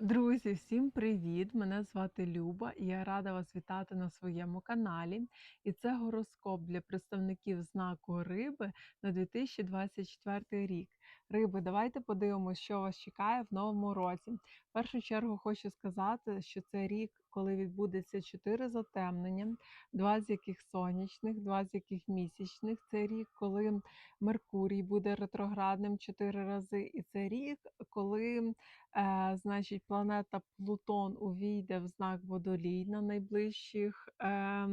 Друзі, всім привіт! Мене звати Люба, і я рада вас вітати на своєму каналі. І це гороскоп для представників знаку Риби на 2024 рік. Риби, давайте подивимося, що вас чекає в новому році. В першу чергу хочу сказати, що це рік, коли відбудеться чотири затемнення, два з яких сонячних, два з яких місячних. Це рік, коли Меркурій буде ретроградним чотири рази, і це рік, коли Е, значить, планета Плутон увійде в знак Водолій на найближчих е,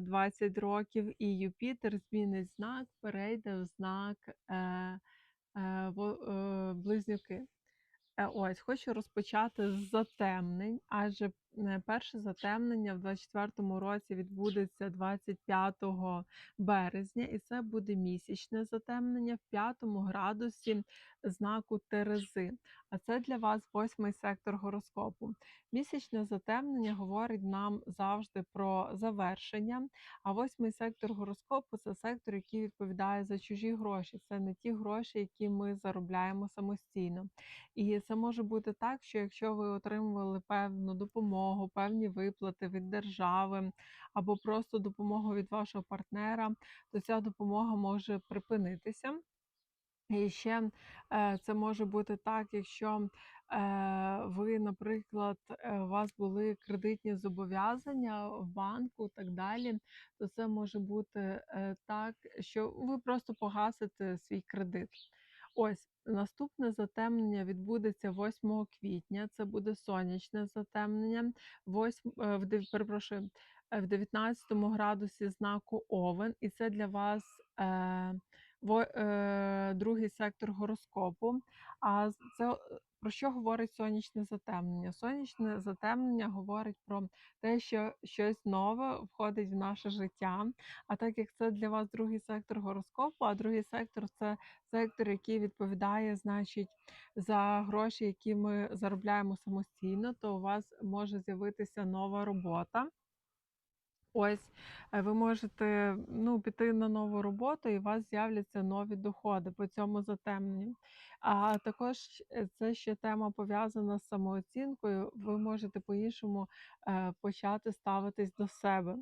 20 років, і Юпітер змінить знак, перейде в знак е, е, е, Близнюки. Е, Ось, хочу розпочати з затемнень, адже е, перше затемнення в 24-му році відбудеться 25 березня, і це буде місячне затемнення в п'ятому градусі знаку Терези. А це для вас восьмий сектор гороскопу. Місячне затемнення говорить нам завжди про завершення. А восьмий сектор гороскопу це сектор, який відповідає за чужі гроші. Це не ті гроші, які ми заробляємо самостійно. І це може бути так, що якщо ви отримували певну допомогу, певні виплати від держави або просто допомогу від вашого партнера, то ця допомога може припинитися. І ще е, це може бути так, якщо е, ви, наприклад, е, у вас були кредитні зобов'язання в банку і так далі, то це може бути так, що ви просто погасите свій кредит. Ось наступне затемнення відбудеться 8 квітня. Це буде сонячне затемнення. 8, е, в перепрошую, е, в 19 градусі знаку Овен, і це для вас е, во, е, другий сектор гороскопу. А це е, про що говорить сонячне затемнення? Сонячне затемнення говорить про те, що щось нове входить в наше життя. А так як це для вас другий сектор гороскопу, а другий сектор це сектор, який відповідає, значить, за гроші, які ми заробляємо самостійно, то у вас може з'явитися нова робота. Ось е, ви можете ну, піти на нову роботу, і у вас з'являться нові доходи по цьому затемненню. А також е, це ще тема пов'язана з самооцінкою. Ви можете по-іншому е, почати ставитись до себе.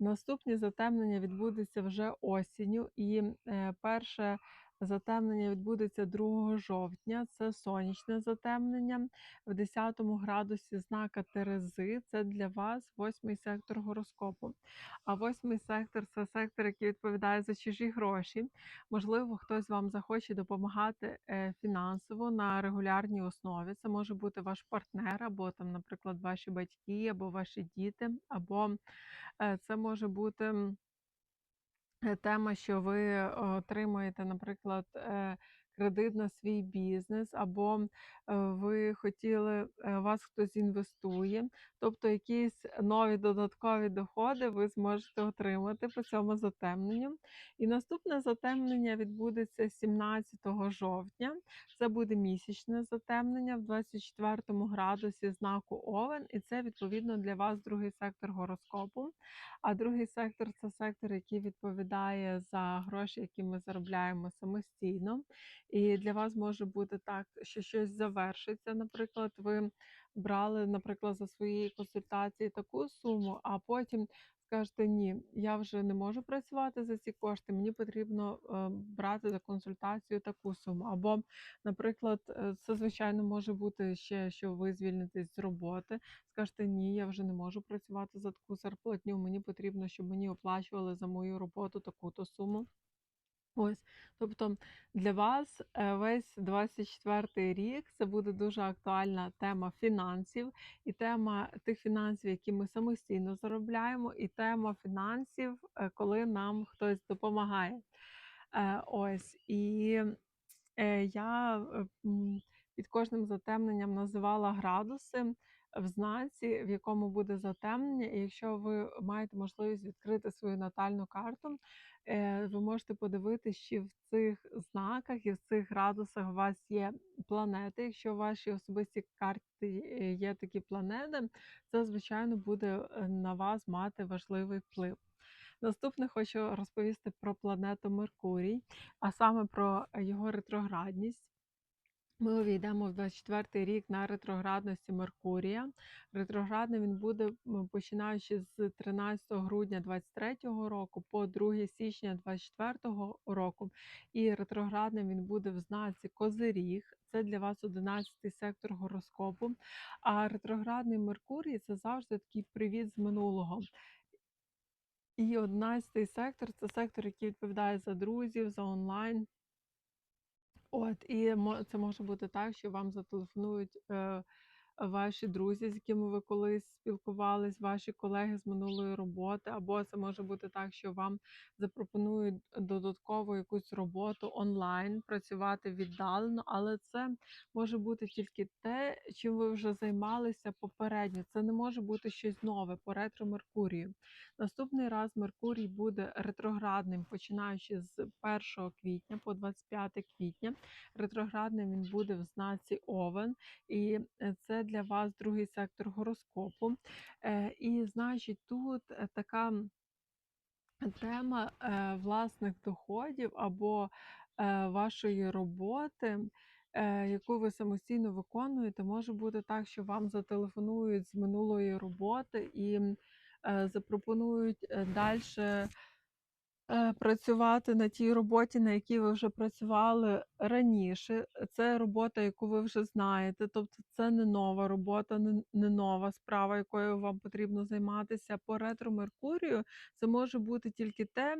Наступні затемнення відбудеться вже осінню, і перше затемнення відбудеться 2 жовтня. Це сонячне затемнення в 10 градусі знака Терези. Це для вас восьмий сектор гороскопу. А восьмий сектор це сектор, який відповідає за чужі гроші. Можливо, хтось вам захоче допомагати е, фінансово на регулярній основі. Це може бути ваш партнер, або там, наприклад, ваші батьки, або ваші діти, або Е, Це може бути тема, що ви е, отримуєте, наприклад, е, кредит на свій бізнес, або е, ви хотіли, е, вас хтось інвестує, тобто якісь нові додаткові доходи ви зможете отримати по цьому затемненню. І наступне затемнення відбудеться 17 жовтня. Це буде місячне затемнення в 24 градусі знаку Овен, і це відповідно для вас другий сектор гороскопу. А другий сектор це сектор, який відповідає за гроші, які ми заробляємо самостійно. І для вас може бути так, що щось завершиться. Наприклад, ви брали, наприклад, за свої консультації таку суму, а потім скажете, ні, я вже не можу працювати за ці кошти, мені потрібно е, брати за консультацію таку суму. Або, наприклад, е, це звичайно може бути ще, що ви звільнитесь з роботи, скажете, ні, я вже не можу працювати за таку зарплатню, мені потрібно, щоб мені оплачували за мою роботу таку-то суму. Ось, тобто для вас е, весь 24 рік це буде дуже актуальна тема фінансів, і тема тих фінансів, які ми самостійно заробляємо, і тема фінансів, е, коли нам хтось допомагає. Е, Ось і я під кожним затемненням називала градуси в знаці, в якому буде затемнення. І якщо ви маєте можливість відкрити свою натальну карту, е, ви можете подивитися, чи в цих знаках і в цих градусах у вас є планети. Якщо в вашій особистій карті е, є такі планети, це звичайно буде е, на вас мати важливий вплив. Наступне хочу розповісти про планету Меркурій, а саме про його ретроградність. Ми увійдемо в 24 рік на ретроградності Меркурія. Ретроградний він буде починаючи з 13 грудня 23 року по 2 січня 24 року. І ретроградним він буде в знаці Козиріг. Це для вас 11 сектор гороскопу. А ретроградний Меркурій це завжди такий привіт з минулого. І 11 сектор це сектор, який відповідає за друзів, за онлайн. От, і це може бути так, що вам зателефонують, е, ваші друзі, з якими ви колись спілкувались, ваші колеги з минулої роботи, або це може бути так, що вам запропонують додаткову якусь роботу онлайн, працювати віддалено, але це може бути тільки те, чим ви вже займалися попередньо. Це не може бути щось нове по ретро Меркурію. Наступний раз Меркурій буде ретроградним, починаючи з 1 квітня по 25 квітня. Ретроградним він буде в знаці Овен, і е, це для вас другий сектор гороскопу. Е, І значить, тут е, така тема е, власних доходів або вашої роботи. Яку ви самостійно виконуєте, може бути так, що вам зателефонують з минулої роботи і запропонують далі працювати на тій роботі, на якій ви вже працювали раніше. Це робота, яку ви вже знаєте. Тобто це не нова робота, не не нова справа, якою вам потрібно займатися. По ретро Меркурію це може бути тільки те,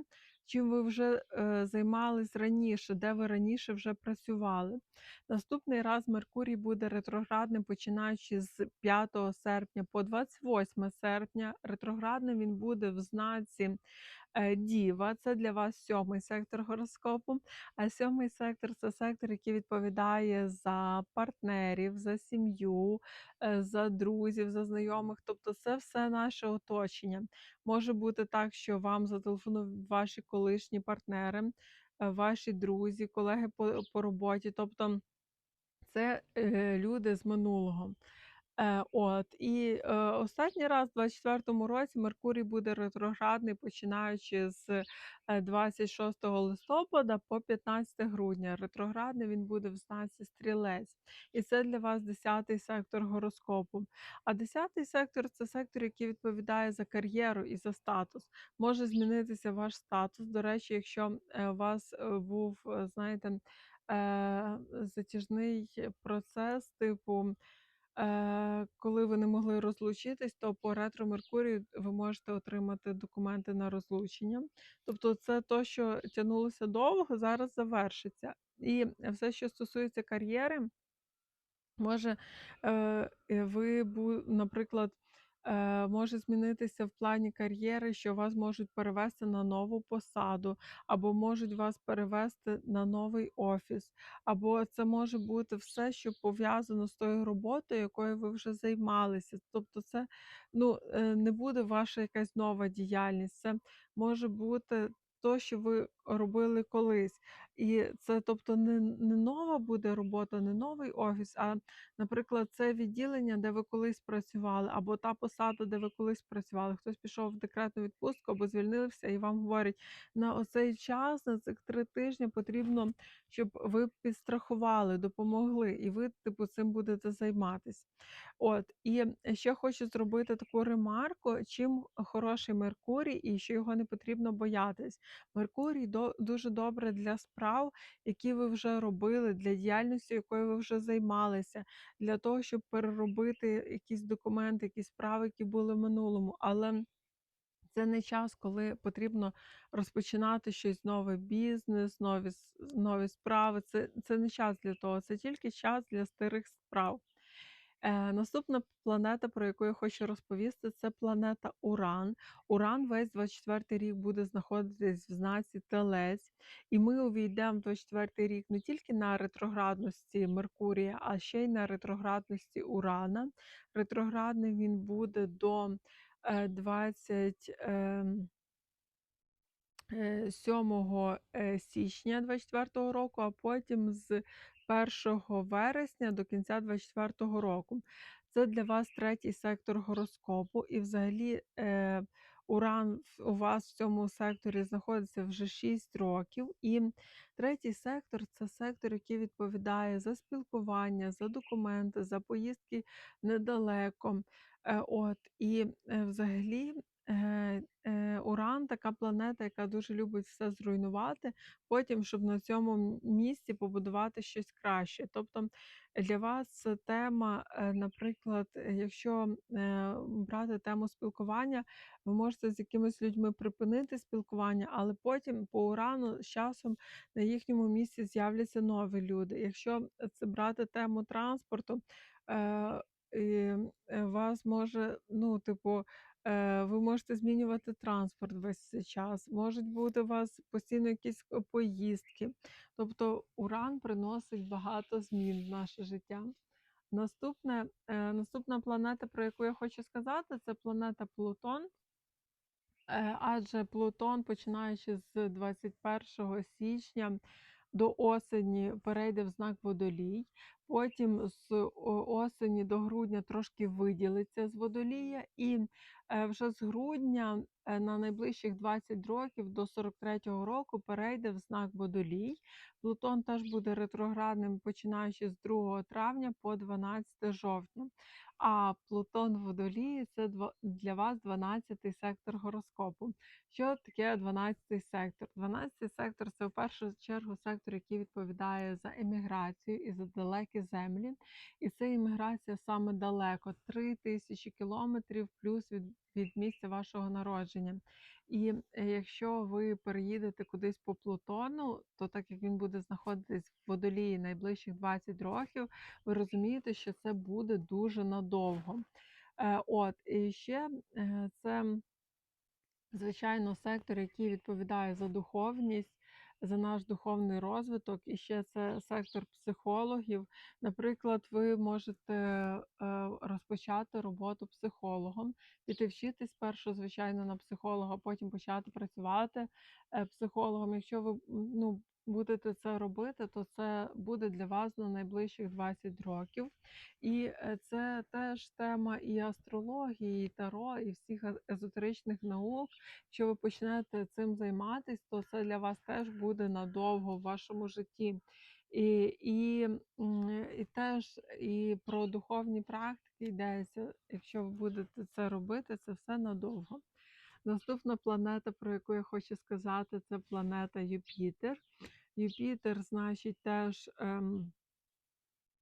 чим ви вже е, займались раніше, де ви раніше вже працювали. Наступний раз Меркурій буде ретроградним, починаючи з 5 серпня по 28 серпня. Ретроградним він буде в знаці Е, Діва це для вас сьомий сектор гороскопу. А сьомий сектор це сектор, який відповідає за партнерів, за сім'ю, е, за друзів, за знайомих. Тобто, це все наше оточення. Може бути так, що вам зателефонують ваші колишні партнери, е, ваші друзі, колеги по, по роботі. Тобто це е, люди з минулого. Е, от і е, останній раз, в 24-му році, Меркурій буде ретроградний, починаючи з е, 26 листопада по 15 грудня. Ретроградний він буде в знаці стрілець, і це для вас 10-й сектор гороскопу. А 10-й сектор це сектор, який відповідає за кар'єру і за статус. Може змінитися ваш статус. До речі, якщо е, у вас е, був, е, знаєте, е, затяжний процес, типу. Е, коли ви не могли розлучитись, то по ретро Меркурію ви можете отримати документи на розлучення. Тобто, це то, що тягнулося довго, зараз завершиться. І все, що стосується кар'єри, може е, ви, наприклад, може змінитися в плані кар'єри, що вас можуть перевести на нову посаду, або можуть вас перевести на новий офіс, або це може бути все, що пов'язано з тою роботою, якою ви вже займалися. Тобто, це ну, е, не буде ваша якась нова діяльність, це може бути то, що ви робили колись. І це, тобто, не, не нова буде робота, не новий офіс, а, наприклад, це відділення, де ви колись працювали, або та посада, де ви колись працювали. Хтось пішов в декретну відпустку або звільнився, і вам говорять, на оцей час, на цих три тижні потрібно, щоб ви підстрахували, допомогли, і ви, типу, цим будете займатися. От, і ще хочу зробити таку ремарку, чим хороший Меркурій і що його не потрібно боятись. Меркурій до, дуже добре для справ, які ви вже робили, для діяльності, якою ви вже займалися, для того, щоб переробити якісь документи, якісь справи, які були в минулому. Але це не час, коли потрібно розпочинати щось нове бізнес, нові нові справи. Це, Це не час для того, це тільки час для старих справ. Е, Наступна планета, про яку я хочу розповісти, це планета Уран. Уран весь 24 рік буде знаходитись в знаці Телець, і ми увійдемо в 24 рік не тільки на ретроградності Меркурія, а ще й на ретроградності Урана. Ретроградний він буде до 20. Е, 7 е, січня 2024 року, а потім з 1 вересня до кінця 2024 року. Це для вас третій сектор гороскопу, і взагалі е, Уран у вас в цьому секторі знаходиться вже 6 років. І третій сектор це сектор, який відповідає за спілкування, за документи, за поїздки недалеко. Е, От і е, взагалі. Е, е, Уран така планета, яка дуже любить все зруйнувати, потім, щоб на цьому місці побудувати щось краще. Тобто для вас тема, е, наприклад, якщо брати тему спілкування, ви можете з якимись людьми припинити спілкування, але потім по урану з часом на їхньому місці з'являться нові люди. Якщо це брати тему транспорту, вас може, ну, типу, ви можете змінювати транспорт весь цей час, можуть бути у вас постійно якісь поїздки. Тобто уран приносить багато змін в наше життя. Наступне, е, наступна планета, про яку я хочу сказати, це планета Плутон. Е, Адже Плутон, починаючи з 21 січня до осені, перейде в знак Водолій. Потім з осені до грудня трошки виділиться з водолія, і е, вже з грудня е, на найближчих 20 років до 43-го року перейде в знак Водолій. Плутон теж буде ретроградним, починаючи з 2 травня по 12 жовтня. А Плутон Водолії це для вас 12-й сектор гороскопу. Що таке 12-й сектор? 12-й сектор це в першу чергу сектор, який відповідає за еміграцію і за далекі землі. І це еміграція саме далеко, 3 тисячі кілометрів плюс від, від місця вашого народження. І е, якщо ви переїдете кудись по Плутону, то так як він буде знаходитись в водолії найближчих 20 років, ви розумієте, що це буде дуже надовго. Е, От, і ще е, це, звичайно, сектор, який відповідає за духовність, за наш духовний розвиток, і ще це сектор психологів. Наприклад, ви можете е, розпочати роботу психологом, піти вчитись першу, звичайно, на психолога, потім почати працювати е, психологом. Якщо ви ну, будете це робити, то це буде для вас на найближчих 20 років. І е, це теж тема і астрології, і таро, і всіх е- езотеричних наук. Якщо ви почнете цим займатися, то це для вас теж буде надовго в вашому житті. І, і, і теж і про духовні практики йдеться. Якщо ви будете це робити, це все надовго. Наступна планета, про яку я хочу сказати, це планета Юпітер. Юпітер, значить, теж. Ем,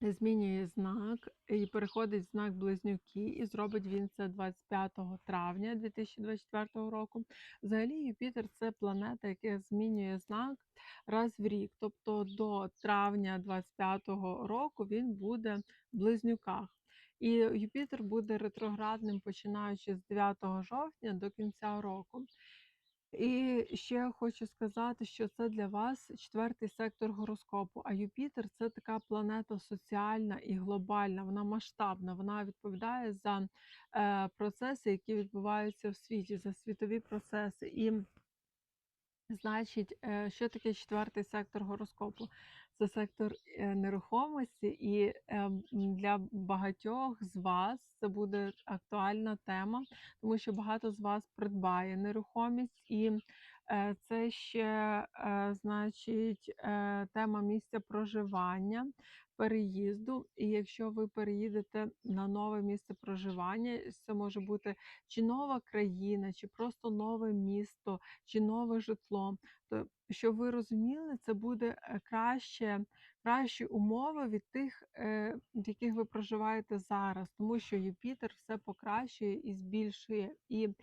Змінює знак і переходить в знак Близнюки, і зробить він це 25 травня 2024 року. Взагалі, Юпітер це планета, яка змінює знак раз в рік. Тобто до травня 25 року він буде в близнюках. І Юпітер буде ретроградним починаючи з 9 жовтня до кінця року. І ще хочу сказати, що це для вас четвертий сектор гороскопу. А Юпітер це така планета соціальна і глобальна, вона масштабна, вона відповідає за е, процеси, які відбуваються в світі, за світові процеси. І Значить, е, що таке четвертий сектор гороскопу? Це сектор е, нерухомості, і е, для багатьох з вас це буде актуальна тема, тому що багато з вас придбає нерухомість, і це ще, е, значить, е, тема місця проживання, переїзду. І якщо ви переїдете на нове місце проживання, це може бути чи нова країна, чи просто нове місто чи нове житло. То щоб ви розуміли, це буде е, краще, кращі умови від тих, е, в яких ви проживаєте зараз, тому що Юпітер все покращує і збільшує. І Е,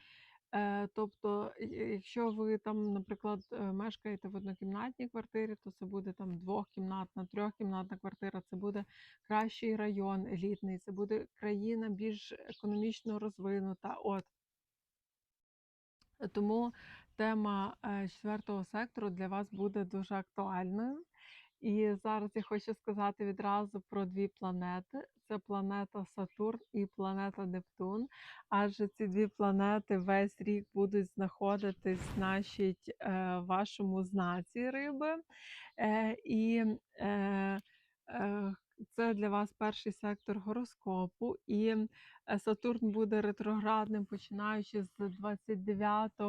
тобто, якщо ви там, наприклад, е, мешкаєте в однокімнатній квартирі, то це буде там двохкімнатна, трьохкімнатна квартира, це буде кращий район елітний, це буде країна більш економічно розвинута. От тому тема е, четвертого сектору для вас буде дуже актуальною. І зараз я хочу сказати відразу про дві планети: це планета Сатурн і планета Нептун. Адже ці дві планети весь рік будуть знаходитись, значить, е, в вашому знаці риби. Е, І е, це для вас перший сектор гороскопу, і Сатурн буде ретроградним, починаючи з 29 е,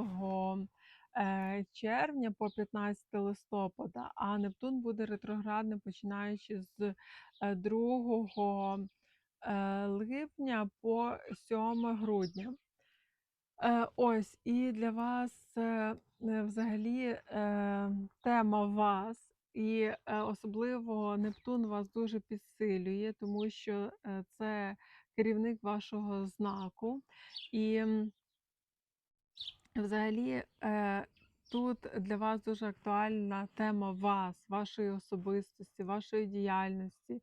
червня по 15 листопада, а Нептун буде ретроградним, починаючи з е, 2 е, липня по 7 грудня. Е, ось, і для вас, е, е, взагалі, е, тема вас, і, е, особливо Нептун вас дуже підсилює, тому що, е, це керівник вашого знаку. І взагалі, е, тут для вас дуже актуальна тема вас, вашої особистості, вашої діяльності,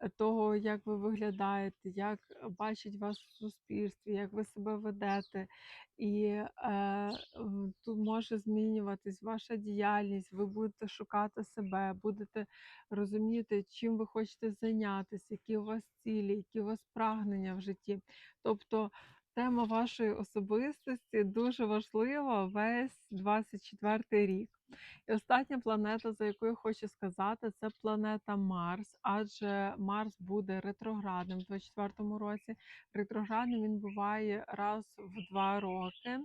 е, того, як ви виглядаєте, як бачить вас в суспільстві, як ви себе ведете. І е, тут може змінюватись ваша діяльність, ви будете шукати себе, будете розуміти, чим ви хочете зайнятися, які у вас цілі, які у вас прагнення в житті. Тобто тема вашої особистості дуже важлива весь 24 рік. І остання планета, за яку я хочу сказати, це планета Марс, адже Марс буде ретроградним в 24-му році. Ретроградним він буває раз в два роки,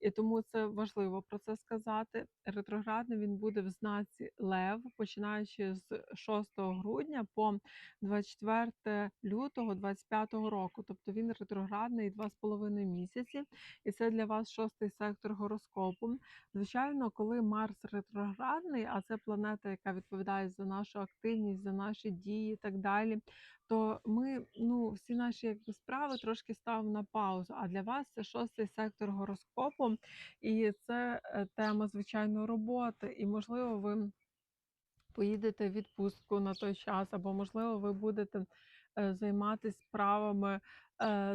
і тому це важливо про це сказати. Ретроградним він буде в знаці Лев, починаючи з 6 грудня по 24 лютого 25 року. Тобто він ретроградний 2,5 місяці, і це для вас шостий сектор гороскопу. Звичайно, коли Марс ретроградний, а це планета, яка відповідає за нашу активність, за наші дії і так далі, то ми ну, всі наші якби, справи трошки ставимо на паузу. А для вас це шостий сектор гороскопу, і це е, тема, звичайно, роботи. І, можливо, ви поїдете в відпустку на той час, або, можливо, ви будете е, займатися справами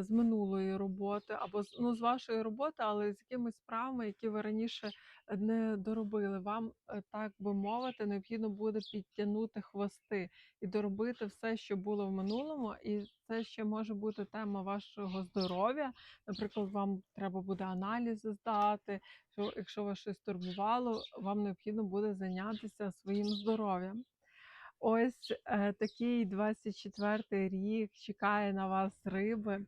з минулої роботи, або ну, з вашої роботи, але з якимись справами, які ви раніше не доробили. Вам, е, так би мовити, необхідно буде підтягнути хвости і доробити все, що було в минулому. І це ще може бути тема вашого здоров'я. Наприклад, вам треба буде аналізи здати. Що якщо вас щось турбувало, вам необхідно буде зайнятися своїм здоров'ям. Ось е, такий 24 рік чекає на вас риби.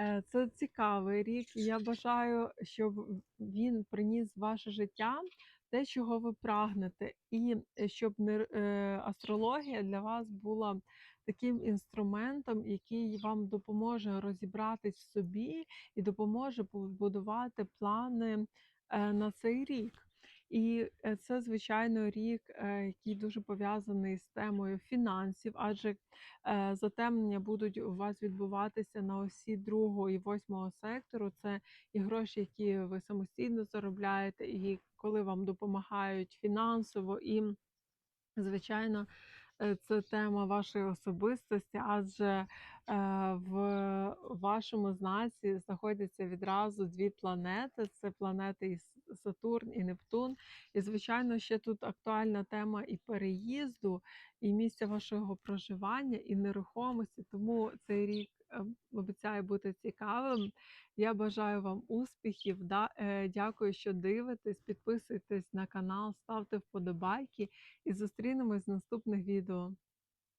Е, це цікавий рік. і Я бажаю, щоб він приніс ваше життя те, чого ви прагнете, і е, щоб не, е, астрологія для вас була таким інструментом, який вам допоможе розібратись в собі і допоможе побудувати плани е, на цей рік. І е, це, звичайно, рік, е, який дуже пов'язаний з темою фінансів, адже е, затемнення будуть у вас відбуватися на осі другого і восьмого сектору. Це і гроші, які ви самостійно заробляєте, і коли вам допомагають фінансово, і Звичайно, це тема вашої особистості, адже е, в вашому знаці знаходяться відразу дві планети: це планети Сатурн і Нептун. І, звичайно, ще тут актуальна тема і переїзду, і місця вашого проживання, і нерухомості. Тому цей рік е, обіцяє бути цікавим. Я бажаю вам успіхів. Е, Дякую, що дивитесь. Підписуйтесь на канал, ставте вподобайки і зустрінемось в наступних відео.